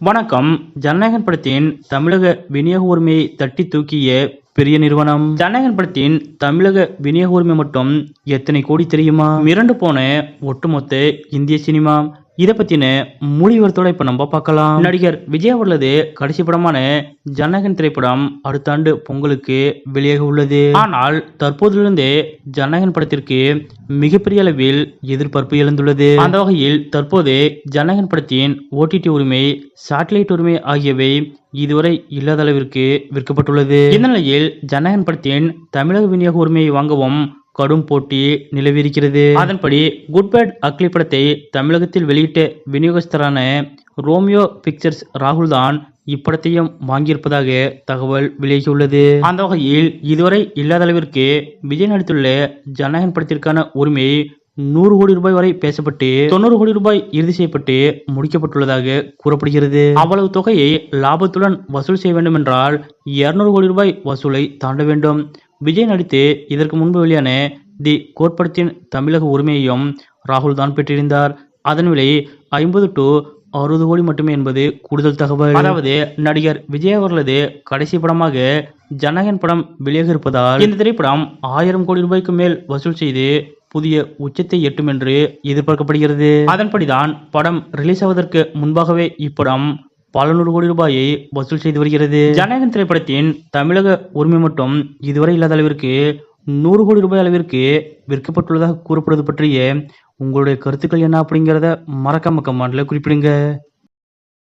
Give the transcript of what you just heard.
வணக்கம். ஜனநாயகன் படத்தின் தமிழக விநியோக உரிமையை தட்டி தூக்கிய பெரிய நிறுவனம். ஜனநாயகன் படத்தின் தமிழக விநியோக உரிமை மட்டும் எத்தனை கோடி தெரியுமா? மிரண்டு போன ஒட்டுமொத்த இந்திய சினிமா இதை பத்தின முழு விவரத்தோட இப்ப நம்ம பார்க்கலாம். நடிகர் விஜய் அவர்களது கடைசி படமான ஜனநாயகன் திரைப்படம் அடுத்த ஆண்டு பொங்கலுக்கு வெளியாக உள்ளது. ஆனால் தற்போதிலிருந்தே ஜனநாயகன் படத்திற்கு மிகப்பெரிய அளவில் எதிர்பார்ப்பு எழுந்துள்ளது. அந்த வகையில் தற்போது ஜனநாயகன் படத்தின் ஓடிடி உரிமை சேட்டலைட் உரிமை ஆகியவை இதுவரை இல்லாத அளவிற்கு விற்கப்பட்டுள்ளது. இந்த நிலையில் ஜனநாயகன் படத்தின் தமிழக விநியோக உரிமையை வாங்கவும் கடும் போட்டி நிலவிருக்கிறது அதன்படி குட் பேட் அக்லி படத்தை தமிழகத்தில் வெளியிட்ட விநியோகஸ்தரான ரோமியோ பிக்சர்ஸ் ராகுல் தான் இப்படத்தையும் வாங்கியிருப்பதாக தகவல் வெளியாகியுள்ளது. அந்த வகையில் இதுவரை இல்லாத அளவிற்கு விஜய் நடித்துள்ள ஜனநாயகன் படத்திற்கான உரிமை நூறு கோடி ரூபாய் வரை பேசப்பட்டு தொண்ணூறு கோடி ரூபாய் இறுதி செய்யப்பட்டு முடிக்கப்பட்டுள்ளதாக கூறப்படுகிறது. அவ்வளவு தொகையை லாபத்துடன் வசூல் செய்ய வேண்டும் என்றால் இருநூறு கோடி ரூபாய் வசூலை தாண்ட வேண்டும். விஜய் நடித்து இதற்கு முன்பு வெளியான தி கோட்படத்தின் தமிழக உரிமையையும் ராகுல் தான் பெற்றிருந்தார். அதன் விலை ஐம்பது டு அறுபது கோடி மட்டுமே என்பது கூடுதல் தகவல். அதாவது நடிகர் விஜய் அவர்களது கடைசி படமாக ஜனகன் படம் வெளியாக இருப்பதால் இந்த திரைப்படம் ஆயிரம் கோடி ரூபாய்க்கு மேல் வசூல் செய்து புதிய உச்சத்தை எட்டும் என்று எதிர்பார்க்கப்படுகிறது. அதன்படிதான் படம் ரிலீஸ் ஆவதற்கு முன்பாகவே இப்படம் பல நூறு கோடி ரூபாயை வசூல் செய்து வருகிறது. ஜனநாயகன் திரைப்படத்தின் தமிழக உரிமை மட்டும் இதுவரை இல்லாத அளவிற்கு நூறு கோடி ரூபாய் அளவிற்கு விற்கப்பட்டுள்ளதாக கூறப்படுவது பற்றிய உங்களுடைய கருத்துக்கள் என்ன அப்படிங்கிறத மறக்காம கமெண்ட்ல குறிப்பிடுங்க.